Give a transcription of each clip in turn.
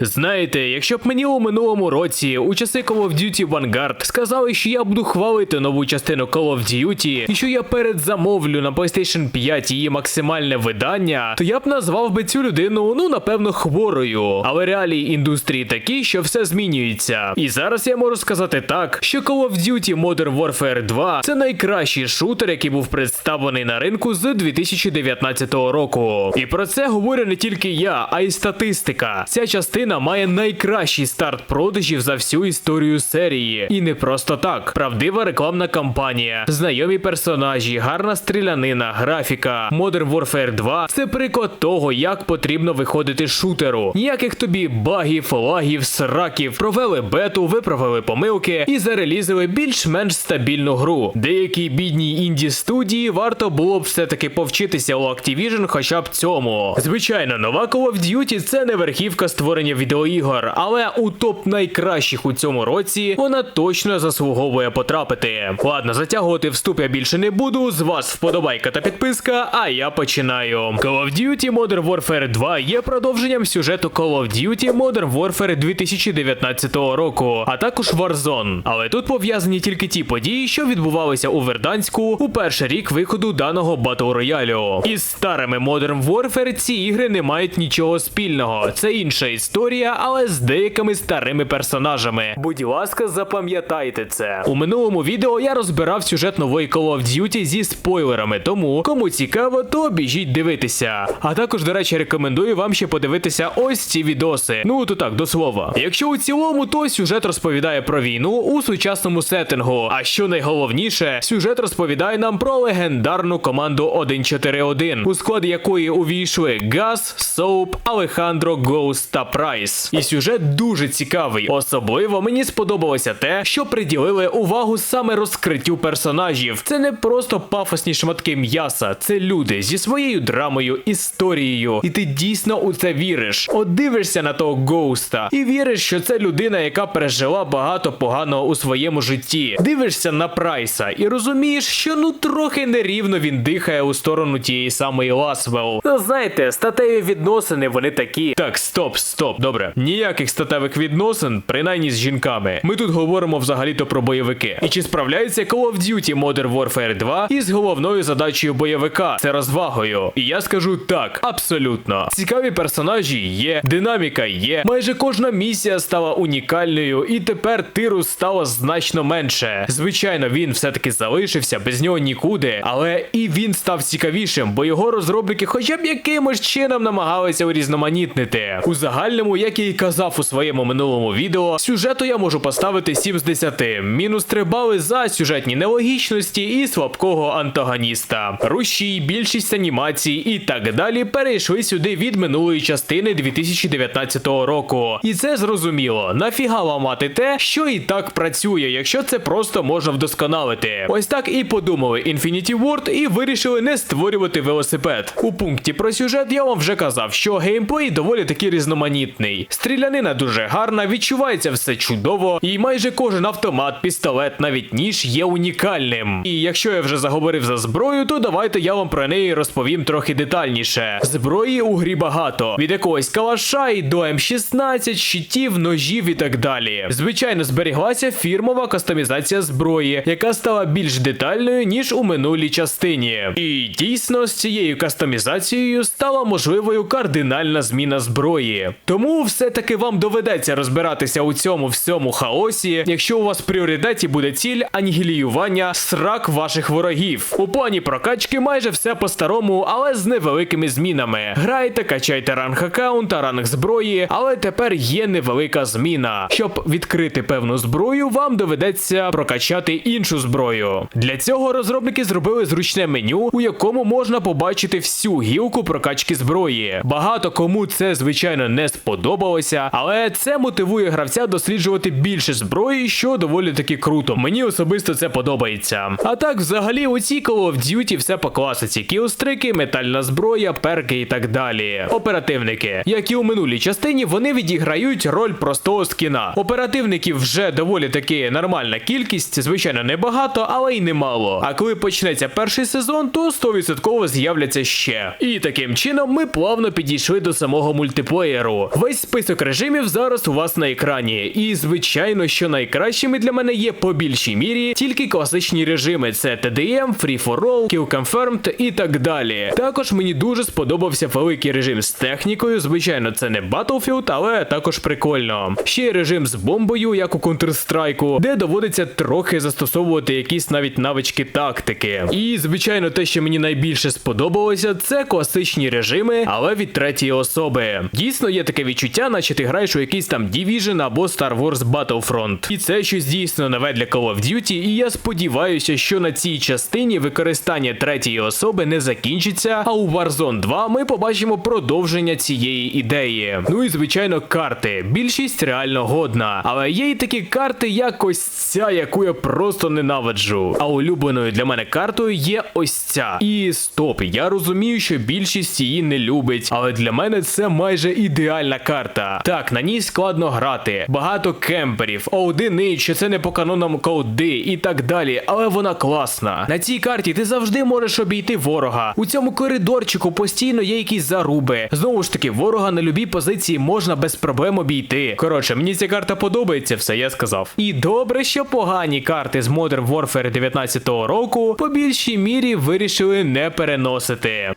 Знаєте, якщо б мені у минулому році, у часи Call of Duty Vanguard, сказали, що я буду хвалити нову частину Call of Duty, і що я передзамовлю на PlayStation 5 її максимальне видання, то я б назвав би цю людину, ну напевно, хворою. Але реалії індустрії такі, що все змінюється. І зараз я можу сказати так, що Call of Duty Modern Warfare 2 це найкращий шутер, який був представлений на ринку з 2019 року. І про це говорю не тільки я, а й статистика. Ця частина має найкращий старт продажів за всю історію серії. І не просто так. Правдива рекламна кампанія, знайомі персонажі, гарна стрілянина, графіка. Modern Warfare 2 це приклад того, як потрібно виходити шутеру. Ніяких тобі багів, лагів, сраків. Провели бету, виправили помилки і зарелізили більш-менш стабільну гру. Деякій бідній інді студії варто було б все-таки повчитися у Activision хоча б цьому. Звичайно, нова Call of Duty це не верхівка створення відеоігор, але у топ найкращих у цьому році вона точно заслуговує потрапити. Ладно, затягувати вступ я більше не буду. З вас вподобайка та підписка, а я починаю. Call of Duty Modern Warfare 2 є продовженням сюжету Call of Duty Modern Warfare 2019 року, а також Warzone. Але тут пов'язані тільки ті події, що відбувалися у Верданську у перший рік виходу даного батл роялю. Із старими Modern Warfare ці ігри не мають нічого спільного. Це інша історія, але з деякими старими персонажами. Будь ласка, запам'ятайте це. У минулому відео я розбирав сюжет нової Call of Duty зі спойлерами, тому кому цікаво, то біжіть дивитися. А також, до речі, рекомендую вам ще подивитися ось ці відоси. Ну то так, до слова. Якщо у цілому, то сюжет розповідає про війну у сучасному сеттингу. А що найголовніше, сюжет розповідає нам про легендарну команду 141, у склад якої увійшли Газ, Соуп, Алехандро, Гоус та Прайс. І сюжет дуже цікавий. Особливо мені сподобалося те, що приділили увагу саме розкриттю персонажів. Це не просто пафосні шматки м'яса, це люди зі своєю драмою, історією. І ти дійсно у це віриш. От дивишся на того Гоуста і віриш, що це людина, яка пережила багато поганого у своєму житті. Дивишся на Прайса і розумієш, що ну трохи нерівно він дихає у сторону тієї самої Ласвел. Ну знаєте, статеві відносини вони такі. Так, стоп, стоп. Добре, ніяких статевих відносин, принаймні з жінками. Ми тут говоримо взагалі-то про бойовики. І чи справляється Call of Duty Modern Warfare 2 із головною задачею бойовика це розвагою? І я скажу так, абсолютно. Цікаві персонажі є, динаміка є. Майже кожна місія стала унікальною, і тепер тиру стало значно менше. Звичайно, він все-таки залишився, без нього нікуди, але і він став цікавішим, бо його розробники хоча б якимось чином намагалися урізноманітнити. У загальному, як я і казав у своєму минулому відео, сюжету я можу поставити 7 з 10. Мінус 3 бали за сюжетні нелогічності і слабкого антагоніста. Рушій, більшість анімацій і так далі перейшли сюди від минулої частини 2019 року. І це зрозуміло. Нафіга ламати те, що і так працює, якщо це просто можна вдосконалити. Ось так і подумали Infinity Ward і вирішили не створювати велосипед. У пункті про сюжет я вам вже казав, що геймплей доволі таки різноманітний. Стрілянина дуже гарна, відчувається все чудово, і майже кожен автомат, пістолет, навіть ніж є унікальним. І якщо я вже заговорив за зброю, то давайте я вам про неї розповім трохи детальніше. Зброї у грі багато. Від якогось калаша і до М16, щитів, ножів і так далі. Звичайно, зберіглася фірмова кастомізація зброї, яка стала більш детальною, ніж у минулій частині. І дійсно з цією кастомізацією стала можливою кардинальна зміна зброї. Тому все-таки вам доведеться розбиратися у цьому всьому хаосі, якщо у вас в пріоритеті буде ціль анігіліювання срак ваших ворогів. У плані прокачки майже все по-старому, але з невеликими змінами. Грайте, качайте ранг аккаунт та ранг зброї, але тепер є невелика зміна. Щоб відкрити певну зброю, вам доведеться прокачати іншу зброю. Для цього розробники зробили зручне меню, у якому можна побачити всю гілку прокачки зброї. Багато кому це звичайно не сподобалося, але це мотивує гравця досліджувати більше зброї, що доволі таки круто. Мені особисто це подобається. А так, взагалі, у цій Call of Duty все по класиці: кілстрики, метальна зброя, перки і так далі. Оперативники, як і у минулій частині, вони відіграють роль простого скіна. Оперативників вже доволі таки нормальна кількість, звичайно, небагато, але й немало. А коли почнеться перший сезон, то 100% з'являться ще. І таким чином ми плавно підійшли до самого мультиплеєру. Весь список режимів зараз у вас на екрані. І звичайно, що найкращими для мене є по більшій мірі тільки класичні режими: це TDM, Free for All, Kill Confirmed і так далі. Також мені дуже сподобався великий режим з технікою. Звичайно, це не Battlefield, але також прикольно. Ще є режим з бомбою, як у Counter-Strike, де доводиться трохи застосовувати якісь навіть навички тактики. І звичайно, те, що мені найбільше сподобалося, це класичні режими, але від третьої особи. Дійсно, є таке відчуття, наче ти граєш у якийсь там Division або Star Wars Battlefront. І це щось дійсно нове для Call of Duty, і я сподіваюся, що на цій частині використання третьої особи не закінчиться, а у Warzone 2 ми побачимо продовження цієї ідеї. Ну і звичайно, карти. Більшість реально годна, але є й такі карти, як ось ця, яку я просто ненавиджу. А улюбленою для мене картою є ось ця. І стоп, я розумію, що більшість її не любить, але для мене це майже ідеальна карта. Так, на ній складно грати, багато кемперів, одиниці, це не по канонам коди і так далі, але вона класна. На цій карті ти завжди можеш обійти ворога. У цьому коридорчику постійно є якісь заруби. Знову ж таки, ворога на любій позиції можна без проблем обійти. Коротше, мені ця карта подобається, все я сказав. І добре, що погані карти з Modern Warfare 19-го року по більшій мірі вирішили не переносити.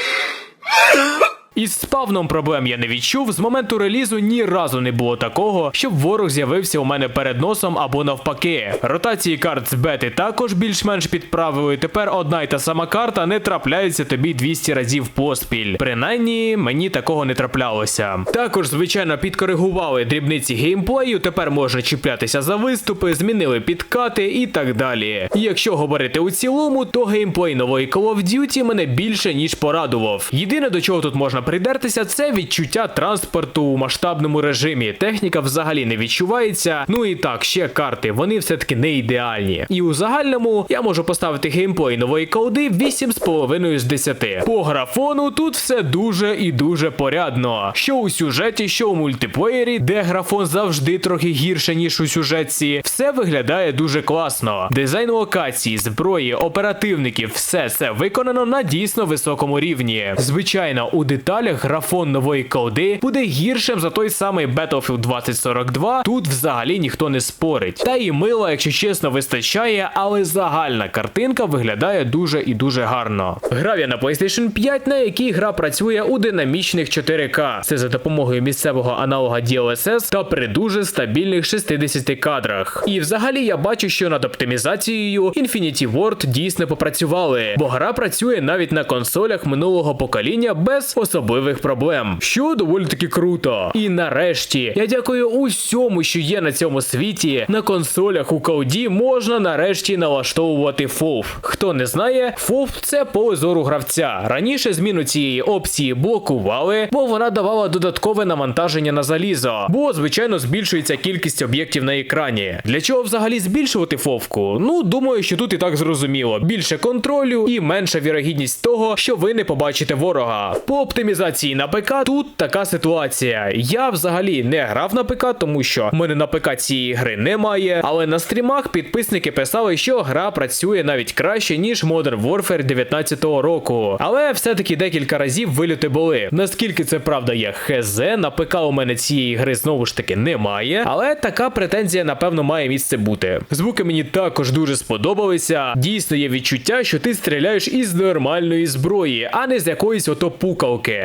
Із спавном проблем я не відчув. З моменту релізу ні разу не було такого, щоб ворог з'явився у мене перед носом або навпаки. Ротації карт з бети також більш-менш підправили. Тепер одна й та сама карта не трапляється тобі 200 разів поспіль. Принаймні, мені такого не траплялося. Також, звичайно, підкоригували дрібниці геймплею. Тепер можна чіплятися за виступи, змінили підкати і так далі. Якщо говорити у цілому, то геймплей нової Call of Duty мене більше ніж порадував. Єдине до чого тут можна придертися, це відчуття транспорту у масштабному режимі. Техніка взагалі не відчувається. Ну і так, ще карти, вони все-таки не ідеальні. І у загальному я можу поставити геймплей нової колди 8,5 з 10. По графону тут все дуже і дуже порядно. Що у сюжеті, що у мультиплеєрі, де графон завжди трохи гірше, ніж у сюжетці, все виглядає дуже класно. Дизайн локації, зброї, оперативників, все це виконано на дійсно високому рівні. Звичайно, у деталях графон нової колди буде гіршим за той самий Battlefield 2042. Тут взагалі ніхто не спорить. Та і мила, якщо чесно, вистачає, але загальна картинка виглядає дуже і дуже гарно. Грав я на PlayStation 5, на якій гра працює у динамічних 4К. Це за допомогою місцевого аналога DLSS та при дуже стабільних 60 кадрах. І взагалі я бачу, що над оптимізацією Infinity Ward дійсно попрацювали, бо гра працює навіть на консолях минулого покоління без особливих проблем, що доволі таки круто. І нарешті, я дякую усьому, що є на цьому світі. На консолях у колді можна нарешті налаштовувати FOV. Хто не знає, FOV – це поле зору гравця. Раніше зміну цієї опції блокували, бо вона давала додаткове навантаження на залізо, бо звичайно збільшується кількість об'єктів на екрані. Для чого взагалі збільшувати фовку? Ну думаю, що тут і так зрозуміло. Більше контролю і менша вірогідність того, що ви не побачите ворога. По оптимізації на ПК тут така ситуація. Я взагалі не грав на ПК, тому що в мене на ПК цієї гри немає. Але на стрімах підписники писали, що гра працює навіть краще, ніж Modern Warfare 19-го року. Але все-таки декілька разів вильоти були. Наскільки це правда є хз, на ПК у мене цієї гри знову ж таки немає. Але така претензія, напевно, має місце бути. Звуки мені також дуже сподобалися. Дійсно є відчуття, що ти стріляєш із нормальної зброї, а не з якоїсь ото пукалки.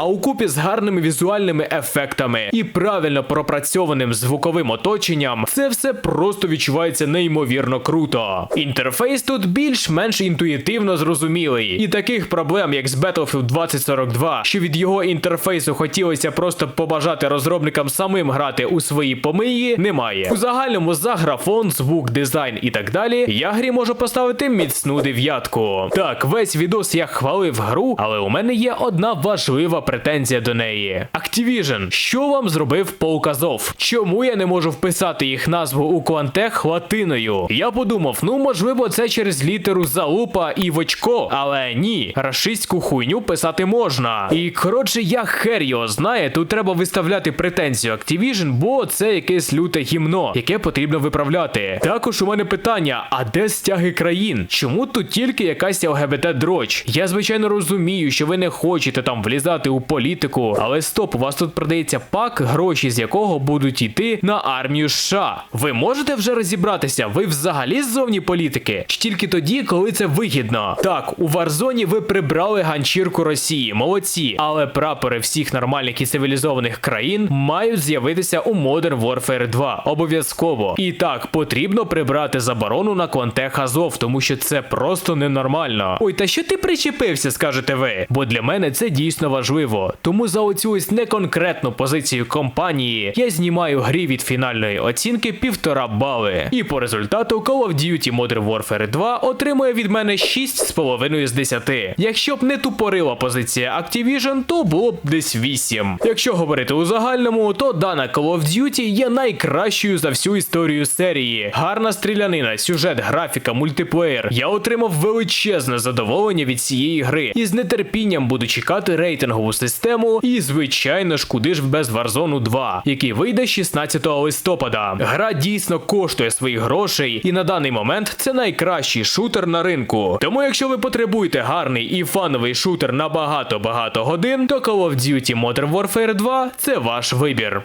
А укупі з гарними візуальними ефектами і правильно пропрацьованим звуковим оточенням, це все просто відчувається неймовірно круто. Інтерфейс тут більш-менш інтуїтивно зрозумілий, і таких проблем, як з Battlefield 2042, що від його інтерфейсу хотілося просто побажати розробникам самим грати у свої помиї, немає. У загальному за графон, звук, дизайн і так далі, я грі можу поставити міцну дев'ятку. Так, весь відос я хвалив гру, але у мене є одна важлива претензія до неї. Activision, що вам зробив Пауказов? Чому я не можу вписати їх назву у Quantech латиною? Я подумав, ну можливо, це через літеру залупа і в очко, але ні, рашистську хуйню писати можна. І коротше, я хер його знає, тут треба виставляти претензію Activision, бо це якесь люте гімно, яке потрібно виправляти. Також у мене питання: а де стяги країн? Чому тут тільки якась ЛГБТ дроч? Я звичайно розумію, що ви не хочете там влізати у політику. Але стоп, у вас тут продається пак, гроші з якого будуть йти на армію США. Ви можете вже розібратися, ви взагалі ззовні політики? Чи тільки тоді, коли це вигідно? Так, у Варзоні ви прибрали ганчірку Росії, молодці, але прапори всіх нормальних і цивілізованих країн мають з'явитися у Modern Warfare 2. Обов'язково. І так, потрібно прибрати заборону на Квантех Азов, тому що це просто ненормально. Ой, та що ти причепився, скажете ви? Бо для мене це дійсно важливо. Тому за оцю ось неконкретну позицію компанії я знімаю грі від фінальної оцінки півтора бали. І по результату Call of Duty Modern Warfare 2 отримує від мене 6,5 з 10. Якщо б не тупорила позиція Activision, то було б десь 8. Якщо говорити у загальному, то дана Call of Duty є найкращою за всю історію серії. Гарна стрілянина, сюжет, графіка, мультиплеєр. Я отримав величезне задоволення від цієї гри і з нетерпінням буду чекати рейтингову систему. І, звичайно ж, куди ж без Warzone 2, який вийде 16 листопада. Гра дійсно коштує своїх грошей, і на даний момент це найкращий шутер на ринку. Тому, якщо ви потребуєте гарний і фановий шутер на багато-багато годин, то Call of Duty Modern Warfare 2 це ваш вибір.